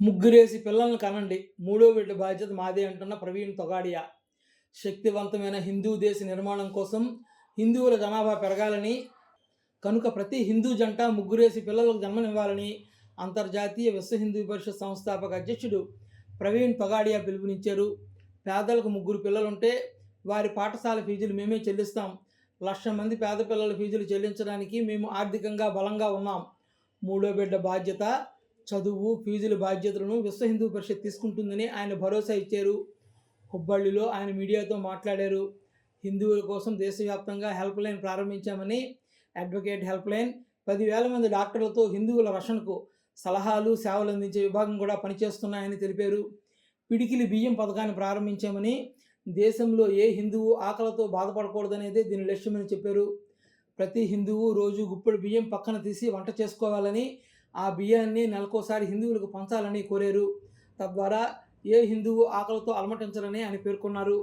ముగ్గురేసి పిల్లల్ని కనండి. మూడో బిడ్డ బాధ్యత మాదే అంటున్న ప్రవీణ్ తొగాడియా. శక్తివంతమైన హిందూ దేశ నిర్మాణం కోసం హిందువుల జనాభా పెరగాలని కనుక ప్రతి హిందూ జంట ముగ్గురేసి పిల్లలకు జన్మనివ్వాలని అంతర్జాతీయ విశ్వ హిందూ పరిషత్ సంస్థాపక అధ్యక్షుడు ప్రవీణ్ తొగాడియా పిలుపునిచ్చారు. పేదలకు ముగ్గురు పిల్లలుంటే వారి పాఠశాల ఫీజులు మేమే చెల్లిస్తాం. లక్ష మంది పేద పిల్లల ఫీజులు చెల్లించడానికి మేము ఆర్థికంగా బలంగా ఉన్నాం. మూడో బిడ్డ బాధ్యత చదువు ఫీజుల బాధ్యతలను విశ్వ హిందూ పరిషత్ తీసుకుంటుందని ఆయన భరోసా ఇచ్చారు. హుబ్బళ్ళిలో ఆయన మీడియాతో మాట్లాడారు. హిందువుల కోసం దేశవ్యాప్తంగా హెల్ప్ లైన్ ప్రారంభించామని అడ్వకేట్ హెల్ప్ లైన్ పదివేల మంది డాక్టర్లతో హిందువుల రక్షణకు సలహాలు సేవలు అందించే విభాగం కూడా పనిచేస్తున్నాయని తెలిపారు. పిడికిలి బియ్యం పథకాన్ని ప్రారంభించామని దేశంలో ఏ హిందువు ఆకలితో బాధపడకూడదనేదే దీని లక్ష్యమని చెప్పారు. ప్రతి హిందువు రోజు గుప్పెడు బియ్యం పక్కన తీసి వంట చేసుకోవాలని ఆ బియ్యాన్ని నెలకోసారి హిందువులకు పంచాలని కోరారు. తద్వారా ఏ హిందువు ఆకలితో అలమటించరని ఆయన పేర్కొన్నారు.